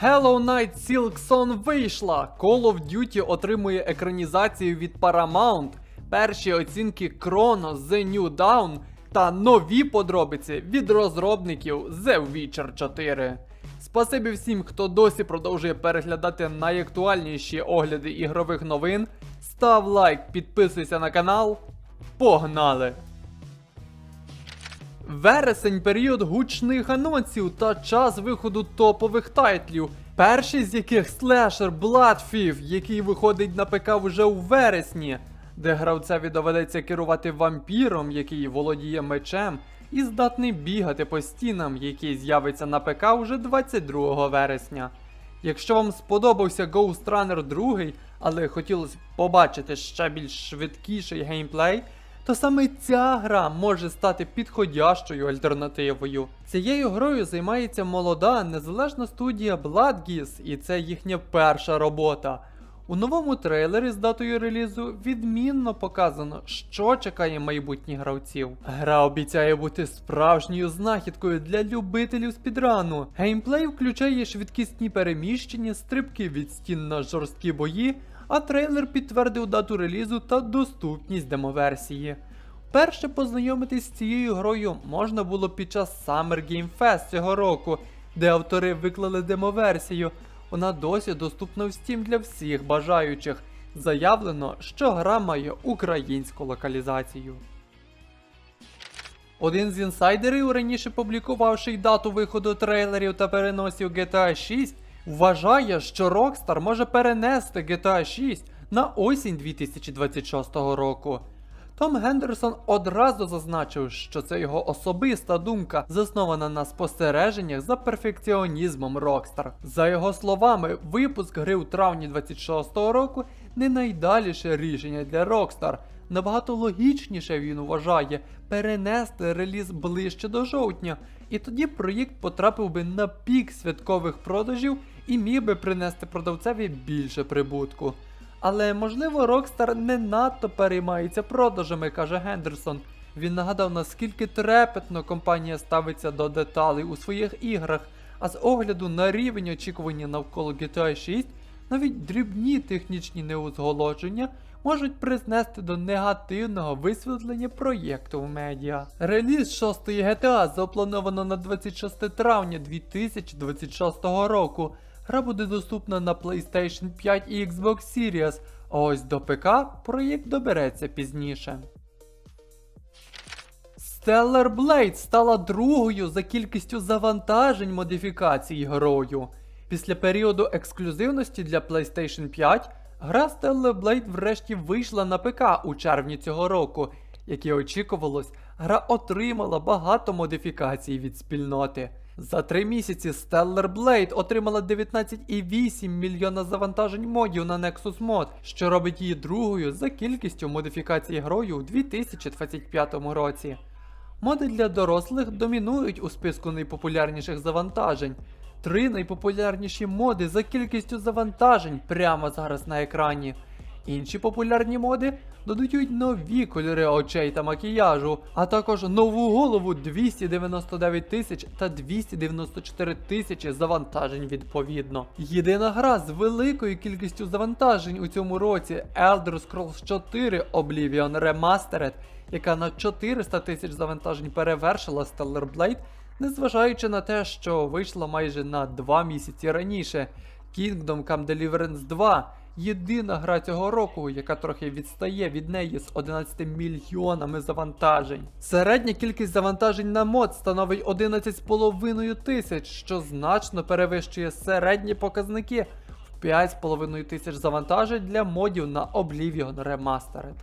Hello Night Silksong вийшла. Call of Duty отримує екранізацію від Paramount, перші оцінки Chrono The New Dawn та нові подробиці від розробників The Witcher 4. Спасибі всім, хто досі продовжує переглядати найактуальніші огляди ігрових новин. Став лайк, підписуйся на канал. Погнали! Вересень період гучних анонсів та час виходу топових тайтлів. Перший з яких слешер Blood який виходить на ПК вже у вересні, де гравцеві доведеться керувати вампіром, який володіє мечем, і здатний бігати по стінам, який з'явиться на ПК уже 22 вересня. Якщо вам сподобався Ghost Runner 2, але хотілося побачити ще більш швидкіший геймплей, то саме ця гра може стати підходящою альтернативою. Цією грою займається молода незалежна студія Bloodgeese, і це їхня перша робота. У новому трейлері з датою релізу відмінно показано, що чекає майбутніх гравців. Гра обіцяє бути справжньою знахідкою для любителів спідрану. Геймплей включає швидкісні переміщення, стрибки від стін на жорсткі бої, а трейлер підтвердив дату релізу та доступність демоверсії. Перше познайомитись з цією грою можна було під час Summer Game Fest цього року, де автори виклали демоверсію. Вона досі доступна в Steam для всіх бажаючих. Заявлено, що гра має українську локалізацію. Один з інсайдерів, раніше публікувавший дату виходу трейлерів та переносів GTA 6, вважає, що Rockstar може перенести GTA 6 на осінь 2026 року. Том Гендерсон одразу зазначив, що це його особиста думка, заснована на спостереженнях за перфекціонізмом Rockstar. За його словами, випуск гри у травні 26-го року не найдаліше рішення для Rockstar. Набагато логічніше він вважає перенести реліз ближче до жовтня, і тоді проєкт потрапив би на пік святкових продажів і міг би принести продавцеві більше прибутку. Але можливо Rockstar не надто переймається продажами, каже Гендерсон. Він нагадав, наскільки трепетно компанія ставиться до деталей у своїх іграх, а з огляду на рівень очікування навколо GTA 6, навіть дрібні технічні неузголодження можуть призвести до негативного висвітлення проєкту в медіа. Реліз 6-ї GTA заплановано на 26 травня 2026 року. Гра буде доступна на PlayStation 5 і Xbox Series, а ось до ПК проєкт добереться пізніше. Stellar Blade стала другою за кількістю завантажень модифікацій грою. Після періоду ексклюзивності для PlayStation 5 гра Stellar Blade врешті вийшла на ПК у червні цього року. Як і очікувалось, гра отримала багато модифікацій від спільноти. За три місяці Stellar Blade отримала 19,8 мільйона завантажень модів на Nexus Mod, що робить її другою за кількістю модифікацій грою у 2025 році. Моди для дорослих домінують у списку найпопулярніших завантажень. Три найпопулярніші моди за кількістю завантажень прямо зараз на екрані. Інші популярні моди додають нові кольори очей та макіяжу, а також нову голову 299 тисяч та 294 тисячі завантажень відповідно. Єдина гра з великою кількістю завантажень у цьому році Elder Scrolls 4 Oblivion Remastered, яка на 400 тисяч завантажень перевершила Stellar Blade, незважаючи на те, що вийшла майже на 2 місяці раніше. Kingdom Come Deliverance 2 єдина гра цього року, яка трохи відстає від неї з 11 мільйонами завантажень. Середня кількість завантажень на мод становить 11,5 тисяч, що значно перевищує середні показники в 5,5 тисяч завантажень для модів на Oblivion Remastered.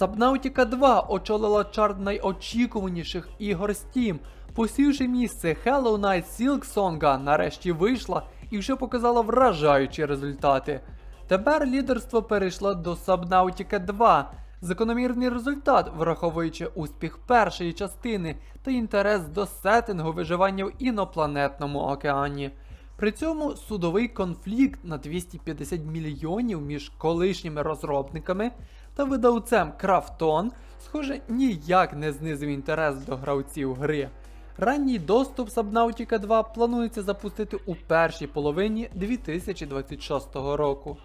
Subnautica 2 очолила чарт найочікуваніших ігор Steam, посівши місце Hello Night Silksong нарешті вийшла і вже показала вражаючі результати. Тепер лідерство перейшло до Subnautica 2. Закономірний результат, враховуючи успіх першої частини та інтерес до сеттингу виживання в інопланетному океані. При цьому судовий конфлікт на 250 мільйонів між колишніми розробниками та видавцем Крафтон, схоже, ніяк не знизив інтерес до гравців гри. Ранній доступ Subnautica 2 планується запустити у першій половині 2026 року.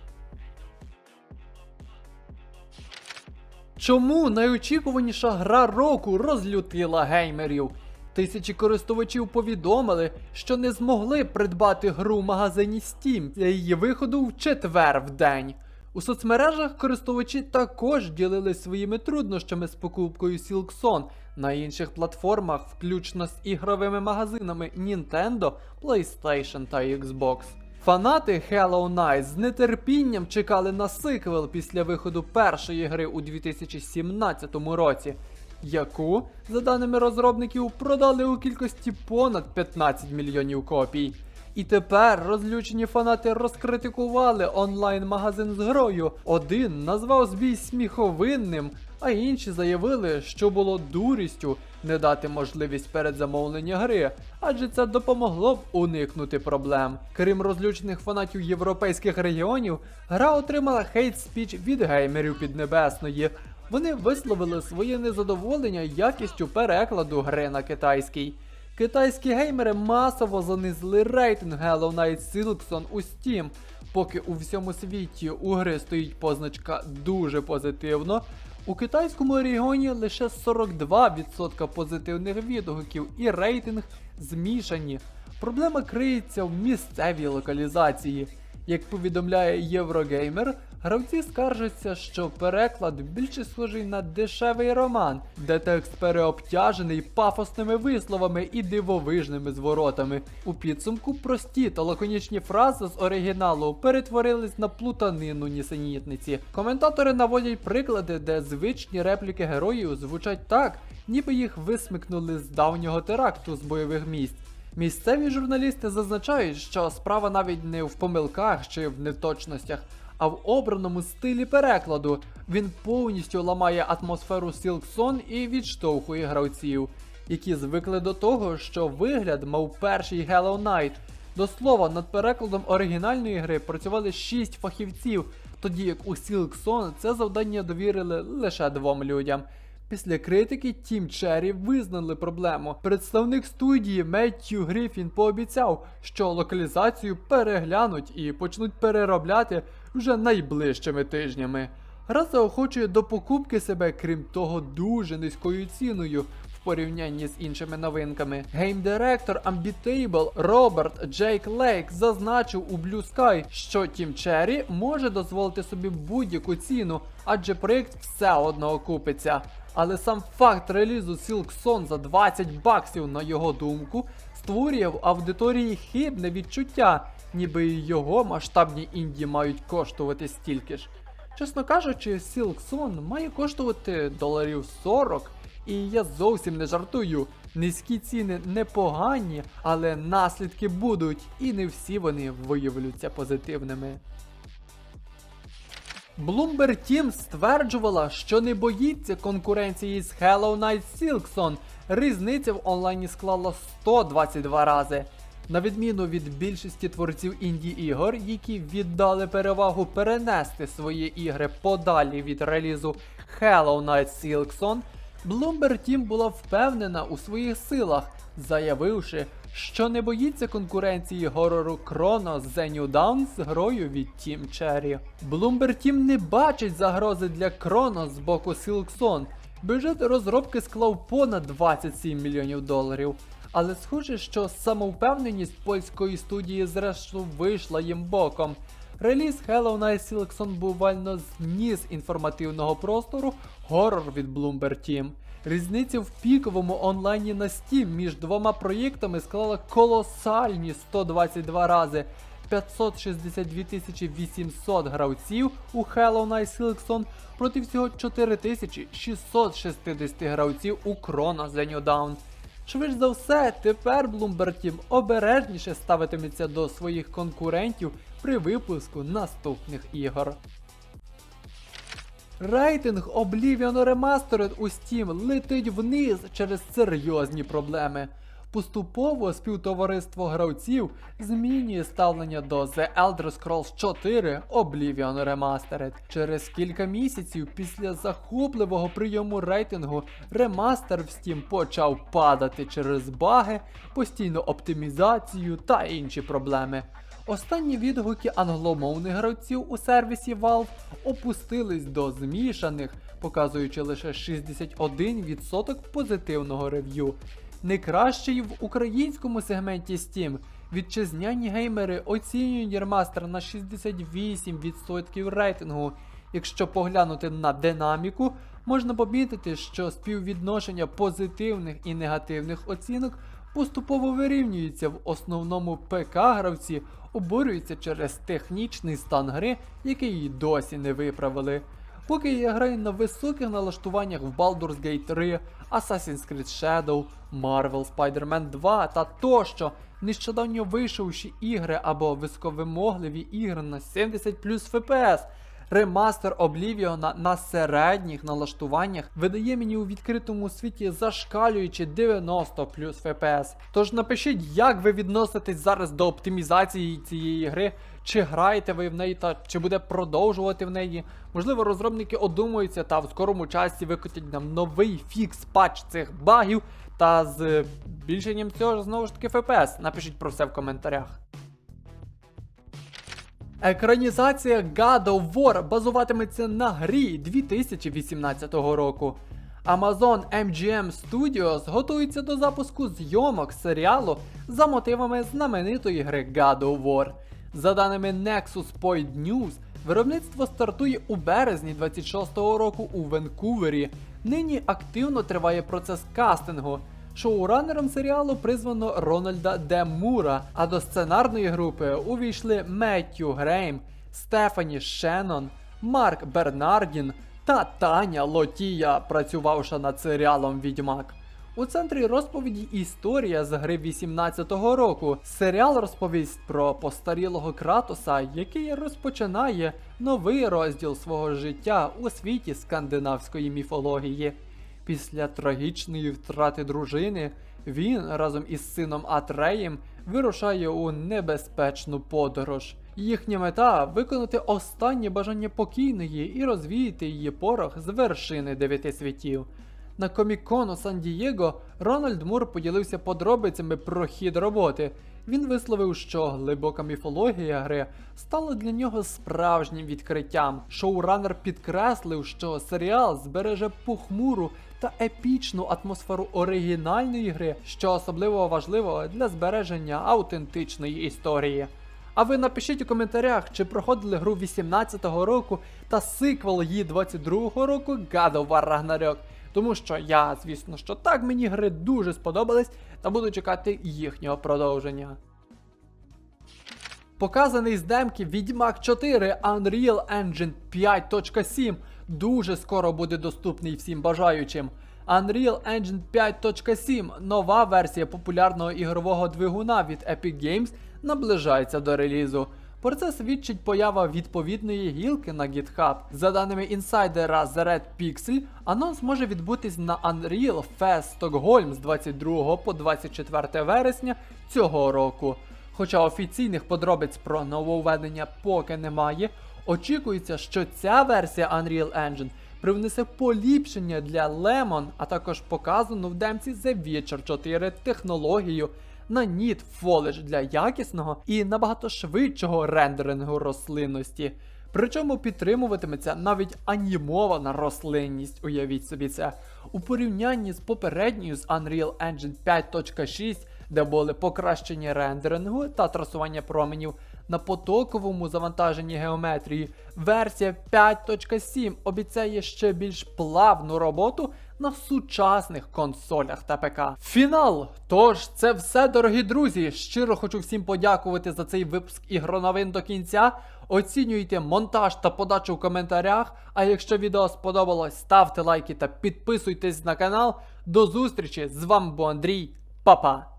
Чому найочікуваніша гра року розлютила геймерів? Тисячі користувачів повідомили, що не змогли придбати гру в магазині Steam для її виходу в четвер в день. У соцмережах користувачі також ділились своїми труднощами з покупкою Silkson на інших платформах, включно з ігровими магазинами Nintendo, PlayStation та Xbox. Фанати Hollow Knight з нетерпінням чекали на сиквел після виходу першої гри у 2017 році, яку, за даними розробників, продали у кількості понад 15 мільйонів копій. І тепер розлючені фанати розкритикували онлайн-магазин з грою. Один назвав збій сміховинним, а інші заявили, що було дурістю не дати можливість передзамовлення гри, адже це допомогло б уникнути проблем. Крім розлючених фанатів європейських регіонів, гра отримала хейт-спіч від геймерів Піднебесної. Вони висловили своє незадоволення якістю перекладу гри на китайський. Китайські геймери масово занизили рейтинг Hollow Knight Silksong у Steam. Поки у всьому світі у гри стоїть позначка дуже позитивно, у китайському регіоні лише 42% позитивних відгуків і рейтинг змішані. Проблема криється в місцевій локалізації. Як повідомляє Єврогеймер, гравці скаржаться, що переклад більше схожий на дешевий роман, де текст переобтяжений пафосними висловами і дивовижними зворотами. У підсумку прості та лаконічні фрази з оригіналу перетворились на плутанину нісенітниці. Коментатори наводять приклади, де звичні репліки героїв звучать так, ніби їх висмикнули з давнього теракту з бойових місць. Місцеві журналісти зазначають, що справа навіть не в помилках чи в неточностях, а в обраному стилі перекладу. Він повністю ламає атмосферу Silksong і відштовхує гравців, які звикли до того, що вигляд мав перший Hello Knight. До слова, над перекладом оригінальної гри працювали 6 фахівців, тоді як у Silksong це завдання довірили лише двом людям. Після критики Тім Черрі визнали проблему. Представник студії Меттью Гріфін пообіцяв, що локалізацію переглянуть і почнуть переробляти вже найближчими тижнями. Гра заохочує до покупки себе, крім того, дуже низькою ціною в порівнянні з іншими новинками. Геймдиректор Ambitable Роберт Джейк Лейк зазначив у Blue Sky, що Тім Черрі може дозволити собі будь-яку ціну, адже проєкт все одно окупиться. Але сам факт релізу Silksong за 20 баксів, на його думку, створює в аудиторії хибне відчуття, ніби його масштабні інді мають коштувати стільки ж. Чесно кажучи, Silksong має коштувати доларів 40, і я зовсім не жартую. Низькі ціни непогані, але наслідки будуть, і не всі вони виявляться позитивними. Bloomberg Team стверджувала, що не боїться конкуренції з Hello Knight Silksong. Різниця в онлайні склала 122 рази. На відміну від більшості творців інді ігор, які віддали перевагу перенести свої ігри подалі від релізу Hello Knight Silksong, Bloomberg Team була впевнена у своїх силах, заявивши, що не боїться конкуренції горору Chrono The New Dawn з грою від Team Cherry. Bloomberg Team не бачить загрози для Chrono з боку Silksong. Бюджет розробки склав понад 27 мільйонів доларів. Але схоже, що самовпевненість польської студії зрештою вийшла їм боком. Реліз Hello Knight Silksong буквально зніс інформативного простору горор від Bloomberg Team. Різниця в піковому онлайні на Steam між двома проєктами склала колосальні 122 рази. 562 800 гравців у Hello Knight Silksong проти всього 4660 гравців у Chrono The New Dawn. Швидше за все, тепер Bloomberg Team обережніше ставитиметься до своїх конкурентів при випуску наступних ігор. Рейтинг Oblivion Remastered у Steam летить вниз через серйозні проблеми. Поступово співтовариство гравців змінює ставлення до The Elder Scrolls 4 Oblivion Remastered. Через кілька місяців після захопливого прийому рейтингу ремастер в Steam почав падати через баги, постійну оптимізацію та інші проблеми. Останні відгуки англомовних гравців у сервісі Valve опустились до змішаних, показуючи лише 61% позитивного рев'ю. Найкращий в українському сегменті Steam вітчизняні геймери оцінюють ремастер на 68% рейтингу. Якщо поглянути на динаміку, можна помітити, що співвідношення позитивних і негативних оцінок поступово вирівнюється в основному ПК-гравці обурюються через технічний стан гри, який її досі не виправили. Поки я граю на високих налаштуваннях в Baldur's Gate 3, Assassin's Creed Shadow, Marvel Spider-Man 2 та тощо, нещодавно вийшовші ігри або високовимогливі ігри на 70 плюс FPS, Ремастер Облівіона на середніх налаштуваннях видає мені у відкритому світі зашкалюючи 90 плюс FPS. Тож напишіть, як ви відноситесь зараз до оптимізації цієї гри, чи граєте ви в неї та чи буде продовжувати в неї. Можливо, розробники одумуються та в скорому часі викотять нам новий фікс патч цих багів та з збільшенням цього знову ж таки FPS. Напишіть про все в коментарях. Екранізація God of War базуватиметься на грі 2018 року. Amazon MGM Studios готується до запуску зйомок серіалу за мотивами знаменитої гри God of War. За даними Nexus Point News, виробництво стартує у березні 26-го року у Ванкувері. Нині активно триває процес кастингу. Шоуранером серіалу призвано Рональда Де Мура, а до сценарної групи увійшли Меттю Грейм, Стефані Шеннон, Марк Бернардін та Таня Лотія, працювавша над серіалом Відьмак. У центрі розповіді історія з гри 18-го року. Серіал розповість про постарілого Кратоса, який розпочинає новий розділ свого життя у світі скандинавської міфології. Після трагічної втрати дружини він разом із сином Атреєм вирушає у небезпечну подорож. Їхня мета виконати останнє бажання покійної і розвіяти її порох з вершини дев'яти світів. На комікону Сан-Дієго Рональд Мур поділився подробицями про хід роботи. Він висловив, що глибока міфологія гри стала для нього справжнім відкриттям. Шоуранер підкреслив, що серіал збереже похмуру та епічну атмосферу оригінальної гри, що особливо важливо для збереження автентичної історії. А ви напишіть у коментарях, чи проходили гру 18-го року та сиквел її 22-го року God of War Ragnarok. Тому що я, звісно, що так, мені гри дуже сподобались та буду чекати їхнього продовження. Показаний з демки Відьмак 4 Unreal Engine 5.7 дуже скоро буде доступний всім бажаючим. Unreal Engine 5.7 нова версія популярного ігрового двигуна від Epic Games наближається до релізу. Про це свідчить поява відповідної гілки на GitHub. За даними інсайдера The Red Pixel, анонс може відбутись на Unreal Fest Stockholm з 22 по 24 вересня цього року. Хоча офіційних подробиць про нововведення поки немає, очікується, що ця версія Unreal Engine привнесе поліпшення для Lemon, а також показану в демці The Witcher 4 технологію на Need Foliage для якісного і набагато швидшого рендерингу рослинності. Причому підтримуватиметься навіть анімована рослинність, уявіть собі це. У порівнянні з попередньою з Unreal Engine 5.6, де були покращені рендерингу та трасування променів на потоковому завантаженні геометрії, версія 5.7 обіцяє ще більш плавну роботу на сучасних консолях та ПК. Фінал! Тож, це все, дорогі друзі. Щиро хочу всім подякувати за цей випуск ігроновин до кінця. Оцінюйте монтаж та подачу в коментарях. А якщо відео сподобалось, ставте лайки та підписуйтесь на канал. До зустрічі! З вами був Андрій. Па-па!